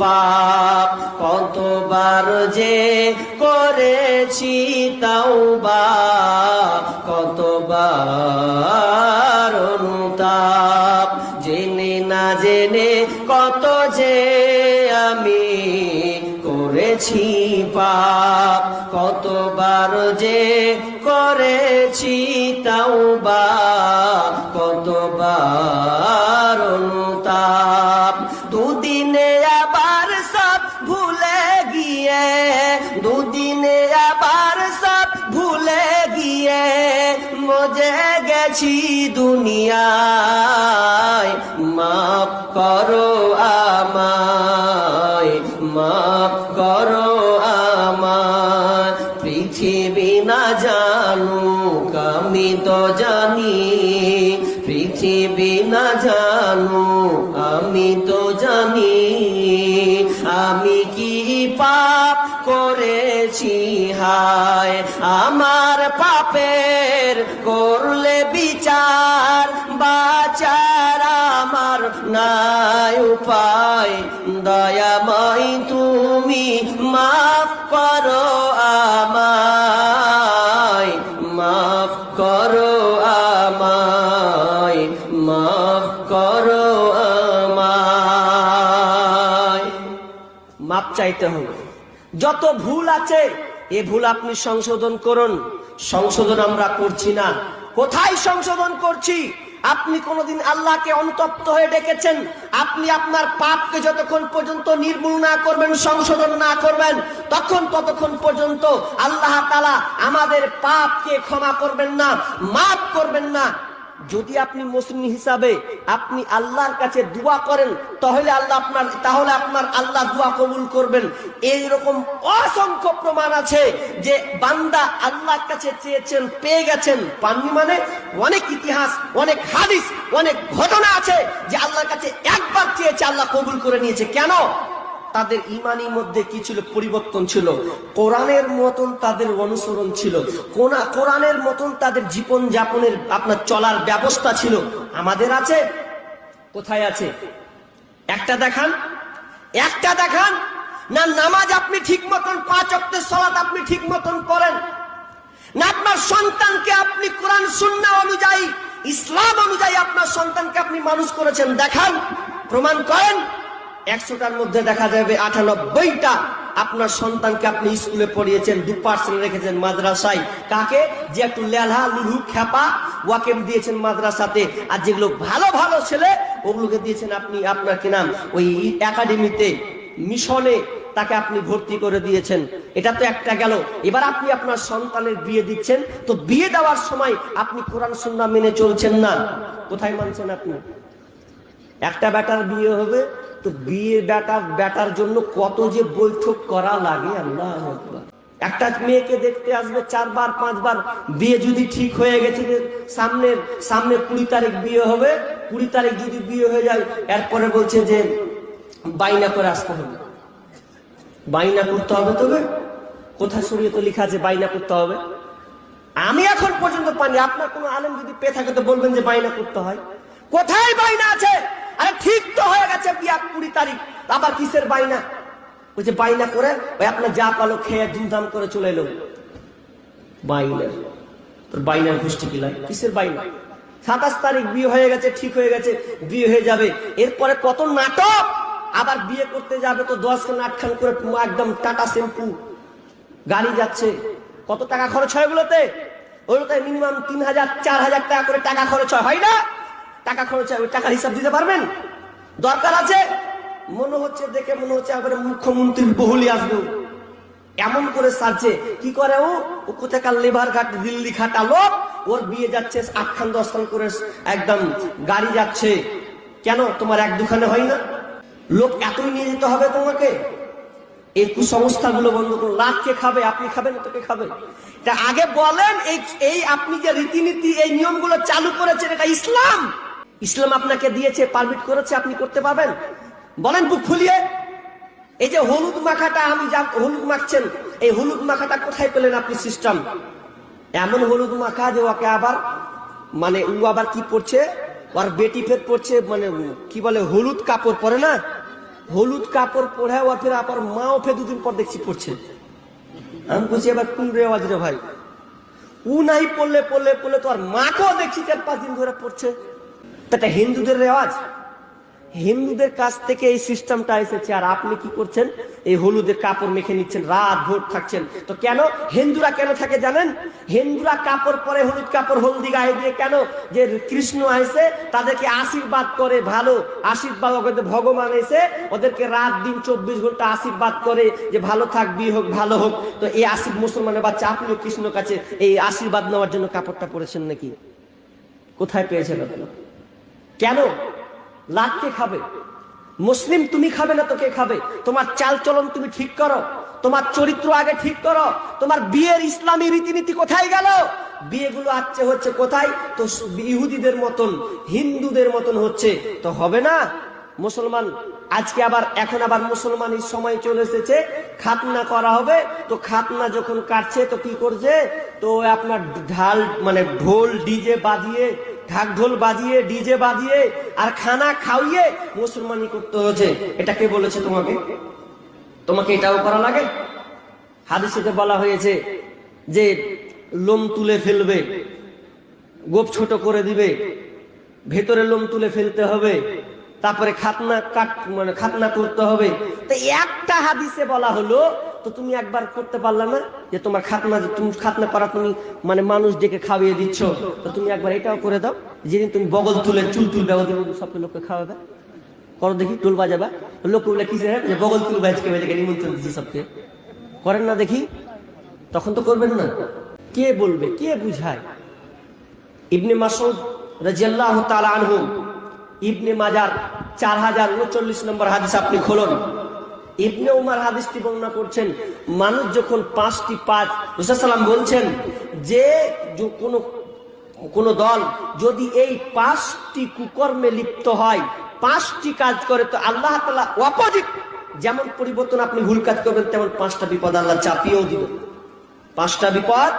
পাপ, কতবার যে করেছি তাও বা, কতবার অনুতাপ। জেনে না জেনে কত যে আমি করেছি পাপ, কতবার যে করেছি তাও বা, কতবার গেছি দুনিয়ায়, মাফ করো আমায়, মাফ করো আমায়। পৃথিবী না জানুক, আমি তো জানি। পৃথিবী না জানু আমি তো জানি। আমি কি পাপ করেছি? হায়, আমার পাপের করলে বিচার, বাচার আমার নাই উপায়। দয়াময় তুমি মাফ করো আমায়, মাফ করো আমায়, মাফ করো আমায়। মাপ চাইতে হবে। যত ভুল আছে এ ভুল আপনি সংশোধন করুন। সংশোধন আমরা করছি না। কোথায় সংশোধন করছি? আপনি কোনোদিন আল্লাহকে অন্তপ্ত হয়ে ডেকেছেন। আপনি আপনার পাপকে যতক্ষণ পর্যন্ত নির্মূল না করবেন, সংশোধন না করবেন, তখন ততক্ষণ পর্যন্ত আল্লাহ তালা আমাদের পাপকে ক্ষমা করবেন না, মাফ করবেন না। যদি আপনি মুসলিম হিসাবে আপনি আল্লাহর কাছে দোয়া করেন, তাহলে আল্লাহ আপনার তাহলে আপনার আল্লাহ দোয়া কবুল করবেন। এই রকম অসংখ্য প্রমাণ আছে যে বান্দা আল্লাহর কাছে চেয়েছেন, পেয়ে গেছেন। পাননি মানে? অনেক ইতিহাস, অনেক হাদিস, অনেক ঘটনা আছে যে আল্লাহর কাছে একবার চেয়েছে, আল্লাহ কবুল করে নিয়েছে। কেন? তাদের ইমানের মধ্যে কি ছিল? পরিবর্তন ছিল। কোরআনের মতন তাদের অনুসরণ ছিল। কোনা- কোরআনের মতন তাদের জীবন যাপনের আপনার চলার ব্যবস্থা ছিল। আমাদের আছে? কোথায় আছে? একটা দেখান। একটা দেখান। না, নামাজ আপনি ঠিক মতন, পাঁচ অক্টের সলাত আপনি ঠিক মতন করেন। না, আপনার সন্তানকে আপনি কোরআন, সুন্না অনুযায়ী, ইসলাম অনুযায়ী আপনার সন্তানকে আপনি মানুষ করেছেন। দেখান, প্রমাণ করেন। একশোটার মধ্যে দেখা যাবে আটানব্বইটা আপনার সন্তানকে আপনি স্কুলে পড়িয়েছেন, দু পার্সেন্ট রেখেছেন মাদ্রাসায়। কাকে? যে একটু লুলু খেপা ওয়াকেম দিয়েছেন মাদ্রাসাতে। আর যেগুলো ভালো ভালো ছেলে, ওগুলোকে দিয়েছেন আপনি আপনার কি নাম? ওই একাডেমিতে, মিশনে তাকে আপনি ভর্তি করে দিয়েছেন। এটা তো একটা গেল। এবার আপনি আপনার সন্তানের বিয়ে দিচ্ছেন, তো বিয়ে দেওয়ার সময় আপনি কোরআন সুন্না মেনে চলছেন না। কোথায় মানছেন আপনি? একটা ব্যাটার বিয়ে হবে তো বিয়ে বেটা বেটার জন্য কত যে বৈঠক করা লাগে, আল্লাহ একটা মেয়েকে দেখতে আসবে চারবার, পাঁচবার, বিয়ে যদি ঠিক হয়ে গেছে যে সামনে কুড়ি তারিখ বিয়ে হবে, কুড়ি তারিখ যদি বিয়ে হয়ে যায়, এরপরে বলছে যে বাইনা করে আসতে হবে। বাইনা করতে হবে তবে? কোথায় শরীরে তো লেখা আছে বাইনা করতে হবে? আমি এখন পর্যন্ত পানি আপনার কোনো আলেম যদি পেয়ে থাকে তো বলবেন যে বাইনা করতে হয়। কোথায় বাইনা আছে? আরে ঠিক তো হয়ে গেছে বিয়া কুড়ি তারিখ। আবার কিসের বাইনা ওই যে বাইনা করে, ওই আপনার যা পালো খেয়ে ধুমধাম করে চলে এলো। বাইনা তোর বাইনার গোষ্ঠী কিলাই কিসের বাইনা সাতাশ তারিখ বিয়ে হয়ে গেছে, ঠিক হয়ে গেছে, বিয়ে হয়ে যাবে। এরপরে কত নাটক। আবার বিয়ে করতে যাবে তো দশ খান করে একদম টাটা শ্যাম্পু। গাড়ি যাচ্ছে। কত টাকা খরচ হয় ওগুলোতে? ওগুলোতে মিনিমাম তিন হাজার, চার হাজার টাকা করে টাকা খরচ হয় না? টাকা খরচ টাকার হিসাব দিতে পারবেন? দরকার আছে? মনে হচ্ছে দেখে মনে হচ্ছে একবারে মুখ্যমন্ত্রীর বহুলি আসবে। এমন করে সাজছে। কি করে ও? ও কোথাকার লেবার ঘাট, দিল্লি খাটালো ওর বিয়ে যাচ্ছে আটখান দশখান করে একদম গাড়ি যাচ্ছে। কেন? তোমার এক দুখানে হয় না? লোক এতই নিয়ে যেতে হবে তোমাকে? এই কুসংস্থাগুলো বন্ধ করুন কে খাবে, আপনি খাবেন, তোকে খাবে। তা আগে বলেন, এই এই আপনি যে রীতিনীতি, এই নিয়মগুলো চালু করেছেন, এটা ইসলাম? ইসলাম আপনাকে দিয়েছে পারমিট করেছে, আপনি করতে পারবেন? বলেন বুক ফুলিয়ে। এই যে হলুদ মাখাটা আমি যা হলুদ মাখছেন, এই হলুদ মাখাটা কোথায় পেলেন আপনি সিস্টেম এমন হলুদ মাখা যে ওকে আবার মানে ও আবার কি পড়ছে ওর বেটি ফের পড়ছে মানে কি বলে, হলুদ কাপড় পরে না? হলুদ কাপড় পরে ওর ফের আবার মাও ফের দুদিন পর দেখছি পড়ছে আমি বলছি, এবার কোন রেওয়াজ রে ভাই? ও নাই পড়লে পড়লে পড়লে তো আর মাকেও দেখছি, চার পাঁচ দিন ধরে পড়ছে এটা হিন্দুদের রেওয়াজ। হিন্দুদের কাছ থেকে এই সিস্টেমটা এসেছে, আর আপনি কি করছেন? এই হলুদের কাপড় মেখে নিচ্ছেন, রাত ভোর থাকছেন। তো কেন? হিন্দুরা কেন থাকে জানেন? হিন্দুরা কাপড় পরে হলুদ কাপড় হলদি গায়ে দিয়ে কেন? যে কৃষ্ণ আসে তাদেরকে আশীর্বাদ করে ভালো, আশীর্বাদ ভগবান এসে ওদেরকে রাত দিন চব্বিশ ঘণ্টা আশীর্বাদ করে যে ভালো থাকবি হোক, ভালো হোক। তো এই আশীর মুসলমানের বাচ্চা, আপনিও কৃষ্ণ কাছে এই আশীর্বাদ নেওয়ার জন্য কাপড়টা পরেছেন নাকি? কোথায় পেয়েছেন? আপনি কেন? লাখ কে খাবে? মুসলিম তুমি খাবে না তো কে খাবে? তোমার চাল চলন তুমি ঠিক করো। তোমার চরিত্র আগে ঠিক করো। তোমার বিয়ের ইসলামী রীতিনীতি কোথায় গেল? বিয়েগুলো আচ্ছে হচ্ছে কোথায়? তো ইহুদিদের মতন, হিন্দুদের মতন হচ্ছে। তো হবে না? মুসলমান, আজকে আবার, এখন আবার মুসলমানের সময় চলে এসেছে। খাতনা করা হবে। তো খাতনা যখন কাটছে, তো কি করছে? তো আপনার ঢাল মানে ঢোল, ডিজে বাজিয়ে ঢাক ঢোল বাজিয়ে, ডিজে বাজিয়ে আর খানা খাওয়িয়ে মুসলমানি করতে হয়েছে। এটা কে বলেছে তোমাকে? তোমাকে এটাও করা লাগে? হাদিসেতে বলা হয়েছে যে লোম তুলে ফেলবে, গোপ ছোট করে দিবে, ভেতরে লোম তুলে ফেলতে হবে, তারপরে খাতনা কাট মানে খাতনা করতে হবে। তো একটা হাদিসে বলা হলো তো তুমি একবার করতে পারলে না যে তোমার খাতনা তুমি খাতনা করা তুমি মানে মানুষ ডেকে খাওয়িয়ে দিচ্ছ, তো তুমি একবার এটাও করে দাও। যেদিন তুমি বগল তুলে চুল তুলবে ওদের সবকে লোককে খাওয়াবে। করো দেখি টুল বাজাবা। লোক বলে কি যে বগল তুল বাজকে বেজে নিমন্ত্রণ দিচ্ছি সবকে। করেন না দেখি, তখন তো করবেন না। কে বলবে, কে বুঝায়? ইবনে মাসুদ রাজিয়াল্লাহু তাআলা আনহু, ইবনে মাজার চার হাজার উনচল্লিশ নম্বর হাদিস আপনি খুলুন। ইবনে উমার হাদিসটি বর্ণনা করছেন, মানুষ যখন পাঁচটি পাঁচ রসুলাম বলছেন যে কোনো, কোন দল যদি এই পাঁচটি কুকর্মে লিপ্ত হয়, পাঁচটি কাজ করে, তো আল্লাহ তালা অপোজিট যেমন পরিবর্তন আপনি ভুল কাজ করবেন, তেমন পাঁচটা বিপদ আল্লাহ চাপিয়েও দিবেন। পাঁচটা বিপদ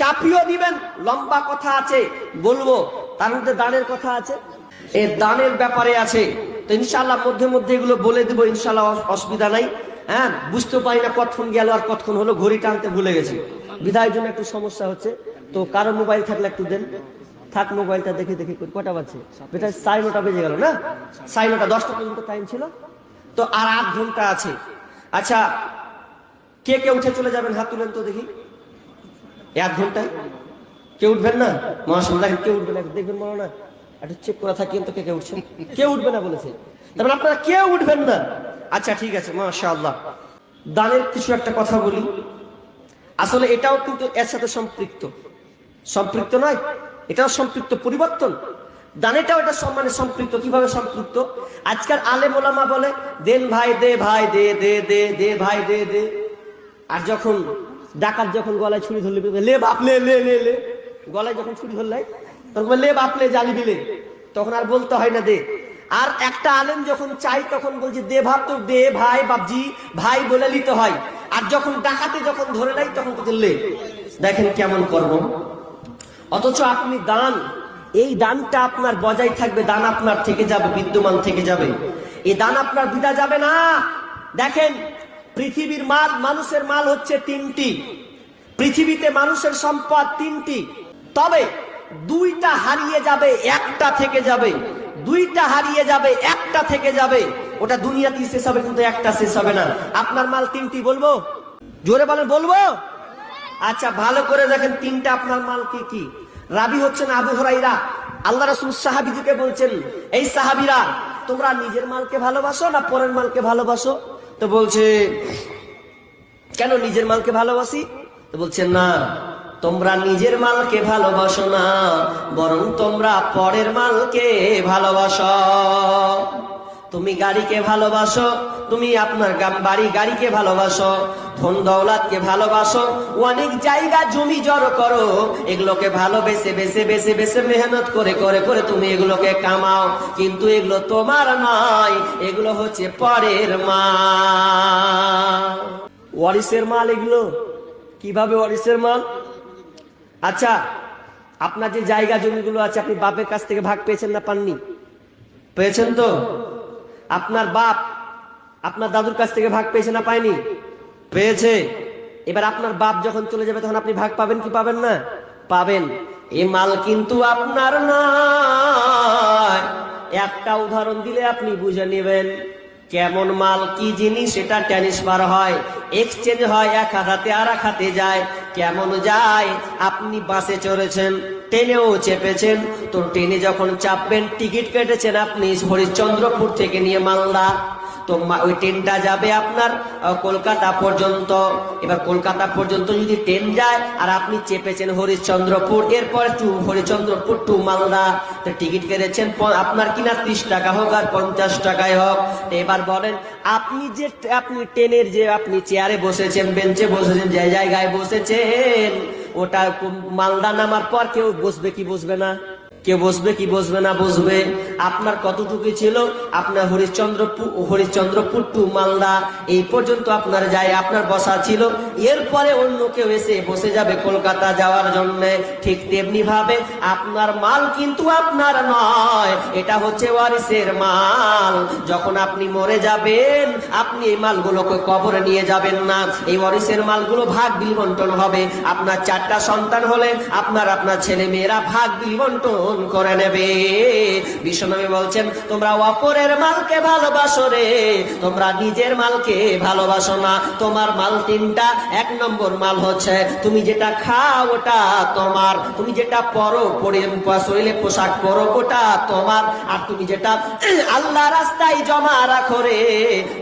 চাপিয়েও দিবেন, লম্বা কথা আছে, বলব, তার মধ্যে দানের কথা আছে। এ দানের ব্যাপারে আছে তো ইনশাল্লাহ মধ্যে মধ্যে এগুলো বলে দেবো ইনশাল্লাহ অসুবিধা নাই। হ্যাঁ বুঝতে পারি না কতক্ষণ গেল আর কতক্ষণ হলো ঘড়ি টানতে ভুলে গেছি। বিধায়ের জন্য একটু সমস্যা হচ্ছে। তো কারও মোবাইল থাকলে একটু দেন। থাক মোবাইলটা দেখে দেখে কটা বাজছে? বেটা সাড়ে নটা বেজে গেল না? সাড়ে নটা, দশটা পর্যন্ত টাইম ছিল। তো আর আধ ঘণ্টা আছে। আচ্ছা কে কে উঠে চলে যাবেন? হাত তুলেন তো দেখি। এক ঘন্টায়? কেউ উঠবেন না? মহাসম দেখেন কেউ উঠবে না। দেখবেন মনে না। একটু চেক করা থাকেন তো কে কে উঠছেন কেউ উঠবে না বলেছে। তারপরে আপনারা কেউ উঠবেন না। আচ্ছা ঠিক আছে মাশা আল্লাহ দানের কিছু একটা কথা বলি। আসলে এটাও কিন্তু এর সাথে সম্পৃক্ত। সম্পৃক্ত নয়, এটাও সম্পৃক্ত পরিবর্তন। দানেটাও এটা সম- মানে সম্পৃক্ত। কীভাবে সম্পৃক্ত? আজকাল আলেম ওলামা বলে, দেন ভাই, দে ভাই, দে দে দে দে ভাই, দে দে। আর যখন ডাকাত যখন গলায় ছুরি ধরলে লে বাপ লে লে লে। গলায় যখন ছুরি ধরলে তখন লে বাপ লে জালি দিলে। তখন আর বলতে হয় না দে। আর একটা আলেম যখন চাই তখন বলছে, দে ভাব তো, দে ভাই, বাপজি, ভাই বলে নিতে হয়। আর যখন ডাকাতে যখন ধরে নেয়, তখন লে, দেখেন কেমন করব অথচ আপনি দান, এই দানটা আপনার বজায় থাকবে, দান আপনার থেকে যাবে, বিদ্যমান থেকে যাবে। এই দান আপনার বিদা যাবে না। দেখেন, পৃথিবীর মাল, মানুষের মাল হচ্ছে তিনটি। পৃথিবীতে মানুষের সম্পদ তিনটি। তবে দুইটা হারিয়ে যাবে, একটা থেকে যাবে। দুইটা হারিয়ে যাবে, একটা থেকে যাবে। ওটা দুনিয়াতে শেষ হবে, কিন্তু একটা শেষ হবে না। আপনার মাল তিনটি বলব? জোরে বলেন, বলব? আচ্ছা ভালো করে দেখেন, তিনটা আপনার মাল কি কি? রাবি হচ্ছেন আবু হরাইরা। আল্লাহ রাসুল সাহাবিদিকে বলছেন, এই সাহাবিরা, তোমরা নিজের মালকে ভালোবাসো না পরের মালকে ভালোবাসো? তো বলছে, কেন নিজের মালকে ভালোবাসি? তো বলছেন না। তোমরা নিজের মালকে ভালোবাসো না, বরং তোমরা পরের মালকে ভালোবাসো। তুমি গাড়িকে ভালোবাসো, তুমি আপনার বাড়ি গাড়িকে ভালোবাসো, ধন দৌলাতকে ভালোবাসো, অনেক জায়গা জমি জড়ো করো, এগুলোকে ভালোবেসে বেসে বেসে বেসে মেহনত করে করে করে তুমি এগুলোকে কামাও। কিন্তু এগুলো তোমার নয়, এগুলো হচ্ছে পরের মা ওয়ারিসের মাল এগুলো? কীভাবে ওয়ারিসের মাল? আচ্ছা আপনার যে জায়গা জমিগুলো আছে, আপনি বাপের কাছ থেকে ভাগ পেয়েছেন না পাননি? পেয়েছেন তো? আপনার বাপ আপনার দাদুর কাছ থেকে ভাগ পেয়েছে না পায়নি? পেয়েছে। এবার আপনার বাপ যখন চলে যাবে, তখন আপনি ভাগ পাবেন কি পাবেন না? পাবেন। এ মাল কিন্তু আপনার নয়। একটা উদাহরণ দিলে আপনি বুঝে নেবেন কেমন মাল, কি জিনিস, সেটা ট্রান্সফার হয় এক্সচেঞ্জ হয়, এক হাতে আর এক হাতে যায়। কেমন যায়? আপনি বাসে চড়েছেন, ট্রেনেও চেপেছেন। তো ট্রেনে যখন চাপবেন, টিকিট কেটেছেন আপনি, হরিশ্চন্দ্রপুর থেকে নিয়ে মালদা। তো ওই ট্রেনটা যাবে আপনার কলকাতা পর্যন্ত। এবার কলকাতা পর্যন্ত যদি ট্রেন যায়, আর আপনি চেপেছেন হরিশ্চন্দ্রপুর, এরপর টু হরিশ্চন্দ্রপুর টু মালদা। তো টিকিট কেটেছেন আপনার কিনা ত্রিশ টাকা হোক আর পঞ্চাশ টাকায় হোক। এবার বলেন, আপনি যে আপনি ট্রেনের যে আপনি চেয়ারে বসেছেন, বেঞ্চে বসেছেন, যে জায়গায় বসেছেন, ওটা মালদা নামার পর কেউ বসবে কি বসবে না? কেউ বসবে, কি বসবে না বসবে? আপনার কতটুকু ছিল? আপনার হরিশ্চন্দ্রপুর হরিশ্চন্দ্রপুর টু মালদা, এই পর্যন্ত আপনার যায়, আপনার বসা ছিল। এরপরে অন্য কেউ এসে বসে যাবে কলকাতা যাওয়ার জন্য। ঠিক তেমনি ভাবে আপনার মাল কিন্তু আপনার নয়, এটা হচ্ছে ওয়ারিসের মাল। যখন আপনি মরে যাবেন, আপনি এই মালগুলোকে কবরে নিয়ে যাবেন না। এই ওয়ারিসের মালগুলো ভাগ বিলবন্টন হবে। আপনার চারটা সন্তান হলে আপনার আপনার ছেলে মেয়েরা ভাগ বিলবন্টন করে নেবে। বিশ্বনবী বলছেন, তোমরা অপরের মালকে ভালোবাসো রে। তোমরা নিজের মালকে ভালোবাসো না। তোমার মাল তিনটা, এক নম্বর মাল হচ্ছে, তুমি যেটা খাও ওটা তোমার। তুমি যেটা পরো, পরে শরীরে পোশাক পরো, ওটা তোমার। আর তুমি যেটা আল্লাহ রাস্তায় জমা রাখো রে,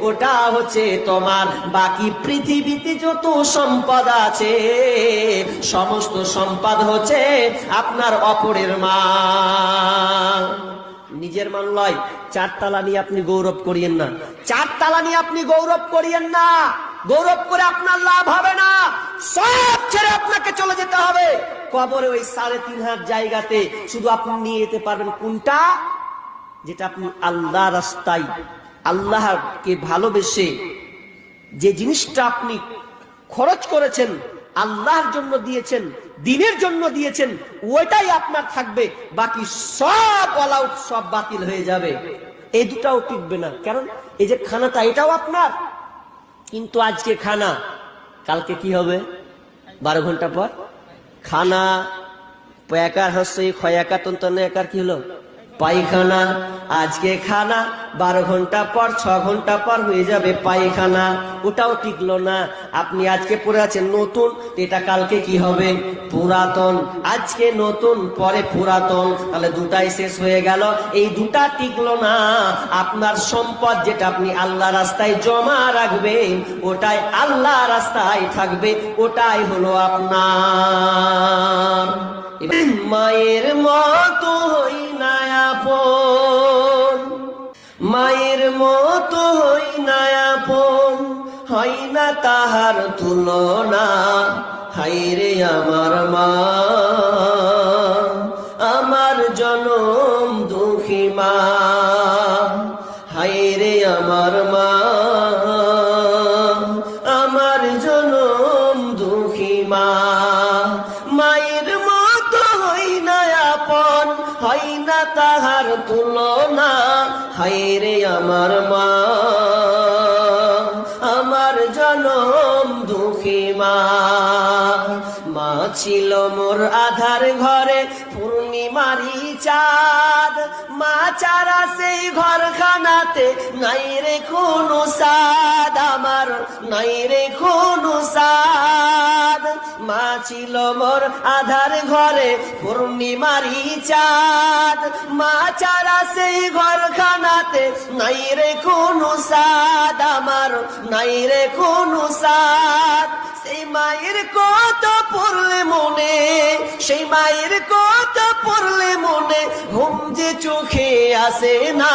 ওটা হচ্ছে তোমার। বাকি পৃথিবীতে যত সম্পদ আছে, সমস্ত সম্পদ হচ্ছে আপনার অপরের মা নিজের মান লয়, চারতলা নিয়ে আপনি গৌরব করিয়েন না। চারতলা নিয়ে আপনি গৌরব করিয়েন না। গৌরব করে আপনার লাভ হবে না। সব ছেড়ে আপনাকে চলে যেতে হবে। কবরে ওই সাড়ে তিন হাজার জায়গাতে শুধু আপনি নিয়ে যেতে পারবেন। কোনটা? যেটা আপনি আল্লাহ রাস্তায়, আল্লাহকে ভালোবেসে যে জিনিসটা আপনি খরচ করেছেন, আল্লাহর জন্য দিয়েছেন দিনের জন্য দিয়েছেন, ওইটাই আপনার থাকবে, বাকি সব অল আউট সব বাতিল হয়ে যাবে। এই দুটাও টিকবে না। কারণ এই যে খানাটা, এটাও আপনার। কিন্তু আজকে খানা, কালকে কি হবে? বারো ঘণ্টা পর? খানা একার হাস্য ক্ষয় একার তন্তন একার কি হলো? পায়খানা। আজকে খানা, বারো ঘণ্টা পর, ছ ঘণ্টা পর হয়ে যাবে পায়খানা। ওটাও টিকলো না। আপনি আজকে পরে আছেন নতুন, এটা কালকে কি হবে? পুরাতন। আজকে নতুন, পরে পুরাতন। তাহলে দুটাই শেষ হয়ে গেল। এই দুটা টিকলো না। আপনার সম্পদ যেটা আপনি আল্লাহ রাস্তায় জমা রাখবেন, ওটাই আল্লাহ রাস্তায় থাকবে, ওটাই হলো আপনার। মায়ের মতো হই আপন। মায়ের মতো হই না আপন হয় না তাহার তুলনা। হাইরে আমার মা। তাহার তুলনা হাইরে আমার মা। আমার জনম দুঃখী মা। মা ছিল মোর আধার ঘরে পূর্ণিমারি চাঁদ। মা চারা সেই ঘরখানাতে নাই রে কোনো সাদ আমার নাই রে কোনো সাদ মা ছিল মোর আধার ঘরে পূর্ণিমারি চাঁদ। মা চারা সেই ঘরখানাতে নাই রে কোনো সাদ আমার নাই রে কোনো সাদ সেই মায়ের কত পড়লে মনে, সেই মায়ের কত পড়লে মনে, ঘুম যে চোখে আসে না।